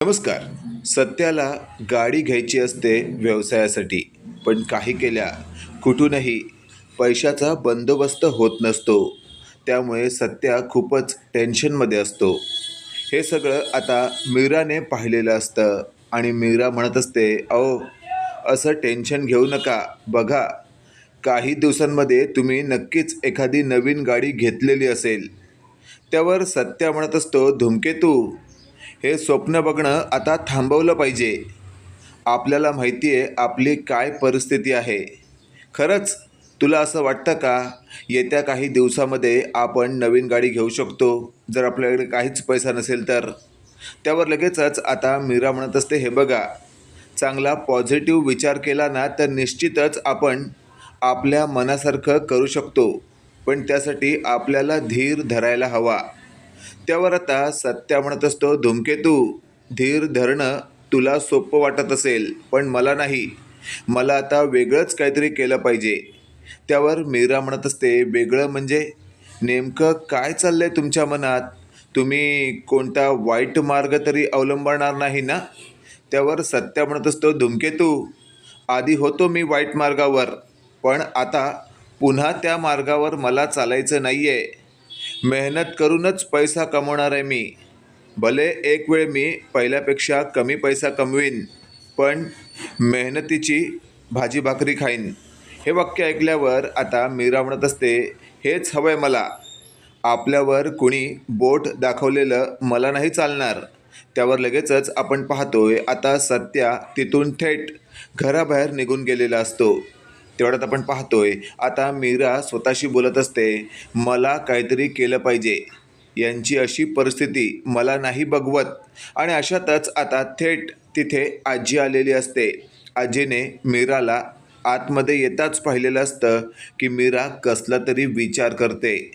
नमस्कार. सत्याला गाडी घ्यायची असते व्यवसायासाठी पण काही केल्या कुठूनही पैशाचा बंदोबस्त होत नसतो. त्यामुळे सत्या खूपच टेन्शनमध्ये असतो. हे सगळं आता मीराने पाहिलेलं असतं आणि मीरा म्हणत असते अहो असं टेन्शन घेऊ नका. बघा काही दिवसांमध्ये तुम्ही नक्कीच एखादी नवीन गाडी घेतलेली असेल. त्यावर सत्या म्हणत असतो धुमकेतू हे स्वप्न बघणं आता थांबवलं पाहिजे. आपल्याला माहिती आहे आपली काय परिस्थिती आहे. खरंच तुला असं वाटतं का? येत्या काही दिवसामध्ये आपण नवीन गाडी घेऊ शकतो जर आपल्याकडे काहीच पैसा नसेल तर. त्यावर लगेचच आता मीरा म्हणत असते हे बघा चांगला पॉझिटिव्ह विचार केला ना तर निश्चितच आपण आपल्या मनासारखं करू शकतो. पण त्यासाठी आपल्याला धीर धरायला हवा. त्यावर आता सत्या म्हणत असतो धूमकेतू धीर धरणं तुला सोपं वाटत असेल पण मला नाही. मला आता वेगळंच काहीतरी केलं पाहिजे. त्यावर मीरा म्हणत असते वेगळं म्हणजे? नेमकं काय चाललं आहे तुमच्या मनात? तुम्ही कोणता वाईट मार्ग तरी अवलंबणार नाही ना? त्यावर सत्या म्हणत असतो धूमकेतू आधी होतो मी वाईट मार्गावर पण आता पुन्हा त्या मार्गावर मला चालायचं नाही आहे मेहनत करूनच पैसा कमवणार आहे मी. भले एक वेळ मी पहिल्यापेक्षा कमी पैसा कमवीन पण मेहनतीची भाजी भाकरी खाईन. हे वाक्य ऐकल्यावर आता मीरा म्हणत असते हेच हवं आहे मला. आपल्यावर कुणी बोट दाखवलेलं मला नाही चालणार. त्यावर लगेचच आपण पाहतोय आता सत्या तिथून थेट घराबाहेर निघून गेलेला असतो. तेवढ्यात आपण पाहतोय. आता मीरा स्वतःशी बोलत असते मला काहीतरी केलं पाहिजे. यांची अशी परिस्थिती मला नाही बघवत. आणि अशातच आता थेट तिथे आजी आलेली असते. आजीने मीराला आतमध्ये येताच पाहिलेलं असतं की मीरा कसला तरी विचार करते.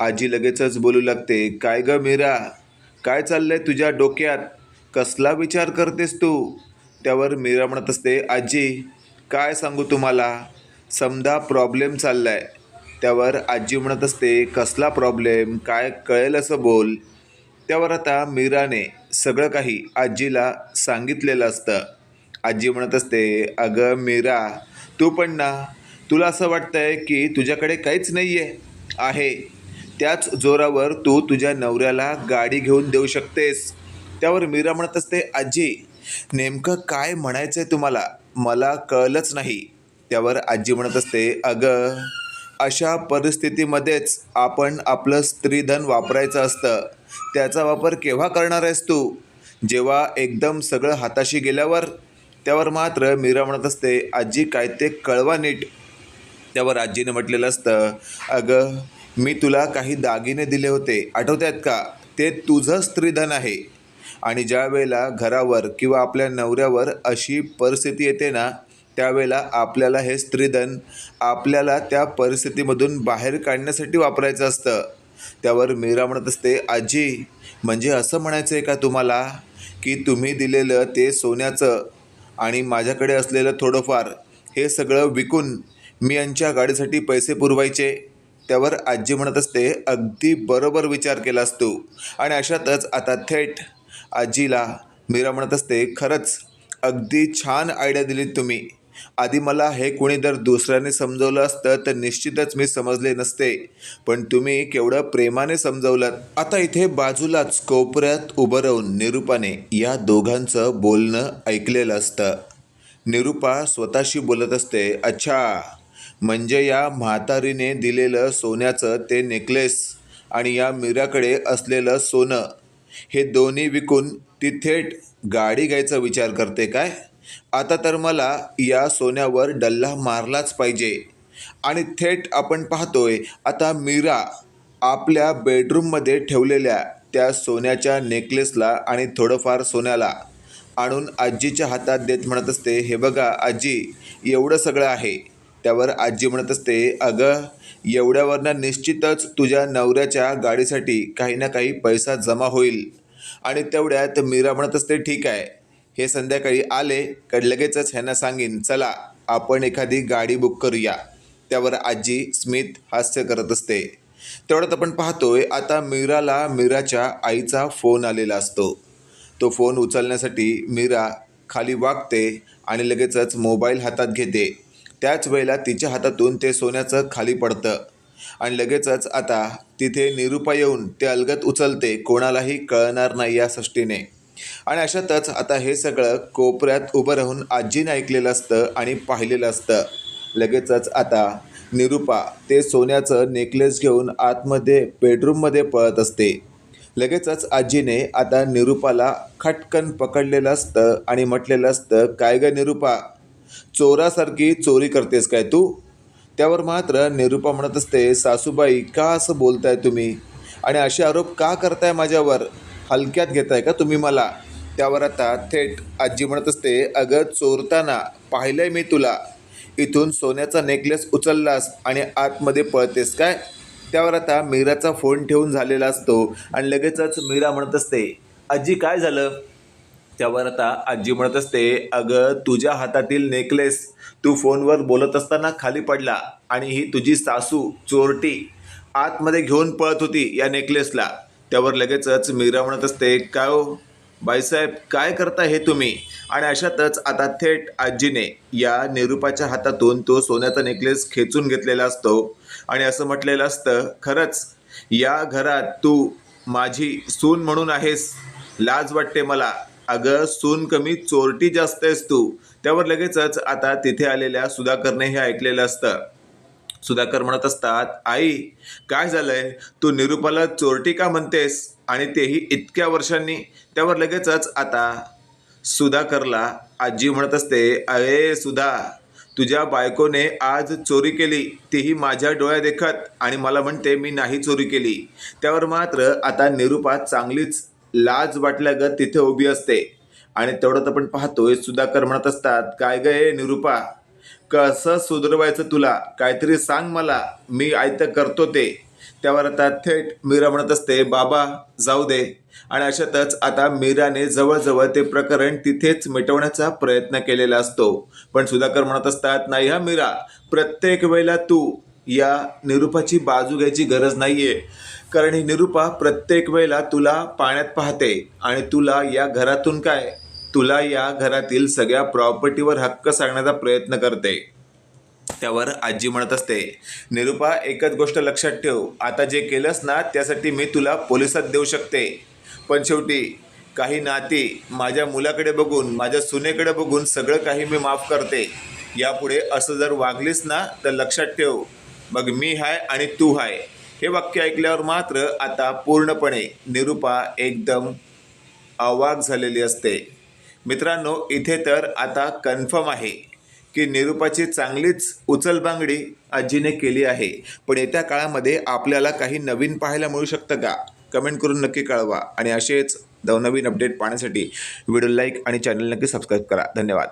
आजी लगेचच बोलू लागते काय ग मीरा? काय चाललंय तुझ्या डोक्यात? कसला विचार करतेस तू? त्यावर मीरा म्हणत असते आजी काय सांगू तुम्हाला? समजा प्रॉब्लेम चालला आहे त्यावर आजी म्हणत असते कसला प्रॉब्लेम काय कळेल असं बोल. त्यावर आता मीराने सगळं काही आजीला सांगितलेलं असतं. आजी म्हणत असते अगं मीरा तू पण ना तुला असं वाटतंय की तुझ्याकडे काहीच नाही आहे. आहे त्याच जोरावर तू तुझ्या नवऱ्याला गाडी घेऊन देऊ शकतेस. त्यावर मीरा म्हणत असते आजी नेमकं काय म्हणायचं आहे तुम्हाला? मला कळलंच नाही. त्यावर आजी म्हणत असते अगं अशा परिस्थितीमध्येच आपण आपलं स्त्रीधन वापरायचं असतं. त्याचा वापर केव्हा करणार आहेस तू? जेव्हा एकदम सगळं हाताशी गेल्यावर त्यावर मात्र मीरा म्हणत असते आजी काय ते कळवा नीट. त्यावर आजीने म्हटलेलं असतं अगं मी तुला काही दागिने दिले होते. आठवत आहेत का? ते तुझं स्त्रीधन आहे. आणि ज्या वेळेला घरावर किंवा आपल्या नवऱ्यावर अशी परिस्थिती येते ना त्यावेळेला आपल्याला हे स्त्रीधन आपल्याला त्या परिस्थितीमधून बाहेर काढण्यासाठी वापरायचं असतं. त्यावर मीरा म्हणत असते आजी म्हणजे असं म्हणायचं आहे का तुम्हाला की तुम्ही दिलेलं ते सोन्याचं आणि माझ्याकडे असलेलं थोडंफार हे सगळं विकून मी यांच्या गाडीसाठी पैसे पुरवायचे? त्यावर आजी म्हणत असते अगदी बरोबर विचार केलास तू. आणि अशातच आता थेट आजीला मीरा म्हणत असते खरंच अगदी छान आयडिया दिलीत तुम्ही. आधी मला हे कोणी जर दुसऱ्याने समजवलं असतं तर निश्चितच मी समजले नसते. पण तुम्ही केवढं प्रेमाने समजवलं आता इथे बाजूलाच कोपऱ्यात उभं राहून निरूपाने या दोघांचं बोलणं ऐकलेलं असतं. निरूपा स्वतःशी बोलत असते अच्छा म्हणजे या म्हातारीने दिलेलं सोन्याचं ते नेकलेस आणि या मीराकडे असलेलं सोनं हे दोन्ही विकून ती थेट गाडी घ्यायचा विचार करते काय? आता तर मला या सोन्यावर डल्ला मारलाच पाहिजे. आणि थेट आपण पाहतोय आता मीरा आपल्या बेडरूममध्ये ठेवलेल्या त्या सोन्याच्या नेकलेसला आणि थोडंफार सोन्याला आणून आजीच्या हातात देत म्हणत असते हे बघा आजी एवढं सगळं आहे. त्यावर आजी म्हणत असते अगं एवढ्यावरनं निश्चितच तुझ्या नवऱ्याच्या गाडीसाठी काही ना काही पैसा जमा होईल. आणि तेवढ्यात मीरा म्हणत असते ठीक आहे. हे संध्याकाळी आले का लगेचच ह्यांना सांगीन चला आपण एखादी गाडी बुक करूया. त्यावर आजी स्मित हास्य करत असते. तेवढ्यात आपण पाहतोय आता मीराला मीराच्या आईचा फोन आलेला असतो. तो फोन उचलण्यासाठी मीरा खाली वागते आणि लगेचच मोबाईल हातात घेते. त्याच वेळेला तिच्या हातातून ते सोन्याचं खाली पडतं. आणि लगेचच आता तिथे निरुपा येऊन ते अलगत उचलते कोणालाही कळणार नाही या सृष्टीने. आणि अशातच आता हे सगळं कोपऱ्यात उभं राहून आजीने ऐकलेलं असतं आणि पाहिलेलं असतं. लगेचच आता निरुपा ते सोन्याचं नेकलेस घेऊन आतमध्ये बेडरूममध्ये पळत असते. लगेचच आजीने आता निरुपाला खटकन पकडलेलं असतं आणि म्हटलेलं असतं काय ग निरुपा? चोरासारखी चोरी करतेस काय तू? त्यावर मात्र निरुपा म्हणत असते सासूबाई का असं बोलताय तुम्ही? आणि असे आरोप का करताय माझ्यावर? हलक्यात घेताय का? तुम्ही मला त्यावर आता थेट आजी म्हणत असते अगं चोरताना पाहिलंय मी तुला. इथून सोन्याचा नेकलेस उचललास आणि आतमध्ये पळतेस काय? त्यावर आता मीराचा फोन ठेवून झालेला असतो आणि लगेचच मीरा म्हणत असते आजी काय झालं? त्यावर आता आजी म्हणत असते अगं तुझ्या हातातील नेकलेस तू फोनवर बोलत असताना खाली पडला आणि ही तुझी सासू चोरटी आतमध्ये घेऊन पळत होती या नेकलेसला त्यावर लगेचच मीरा म्हणत असते काय हो? बाईसाहेब काय करता हे तुम्ही? आणि अशातच आता थेट आजीने या निरूपाच्या हातातून तो सोन्याचा नेकलेस खेचून घेतलेला असतो. आणि असं म्हटलेलं असतं खरंच या घरात तू माझी सून म्हणून आहेस. लाज वाटते मला. अगं सून कमी चोरटी जास्त आहेस तू. त्यावर लगेचच आता तिथे आलेल्या सुधाकरने हे ऐकलेलं असतं. सुधाकर म्हणत असतात आई काय झालंय? तू निरुपाला चोरटी का म्हणतेस? आणि तेही इतक्या वर्षांनी? त्यावर लगेचच आता सुधाकरला आजी म्हणत असते अरे सुधा तुझ्या बायकोने आज चोरी केली. तीही माझ्या डोळ्या देखत. आणि मला म्हणते मी नाही चोरी केली. त्यावर मात्र आता निरुपा चांगलीच लाज वाटल्यागत तिथे उभी असते. आणि तेवढं आपण पाहतोय सुधाकर म्हणत असतात काय ग निरूपा निरुपा? कसं सुधरवायचं तुला? काहीतरी सांग मला. मी आयतं करतो ते. त्यावर आता थेट मीरा म्हणत असते बाबा जाऊ दे. आणि अशातच आता मीराने जवळजवळ ते प्रकरण तिथेच मिटवण्याचा प्रयत्न केलेला असतो. पण सुधाकर म्हणत असतात नाही हा मीरा. प्रत्येक वेळेला तू या निरूपाची बाजू घ्यायची गरज नाहीये. कारण ही निरूपा प्रत्येक वेळेला तुला पाण्यात पाहते. आणि तुला या घरातून काय तुला या घरातील सगळ्या प्रॉपर्टीवर हक्क सांगण्याचा प्रयत्न करते. त्यावर आजी म्हणत असते निरुपा एकच गोष्ट लक्षात ठेव. आता जे केलंस ना त्यासाठी मी तुला पोलिसात देऊ शकते. पण शेवटी काही नाती माझ्या मुलाकडे बघून माझ्या सुनेकडे बघून सगळं काही मी माफ करते. यापुढे असं जर वागलीस ना तर लक्षात ठेव. मग मी हाय आणि तू हाय. हे वाक्य ऐकल्यावर मात्र आता पूर्णपणे निरुपा एकदम अवाक झालेली असते. मित्रांनो इथे तर आता कन्फर्म आहे की निरुपाची चांगलीच उचलबांगडी आजीने केली आहे. पण येत्या काळामध्ये आपल्याला काही नवीन पाहायला मिळू शकतं का? कमेंट करून नक्की कळवा. आणि असेच नवनवीन अपडेट पाहण्यासाठी व्हिडिओ लाईक आणि चॅनल नक्की सबस्क्राईब करा. धन्यवाद.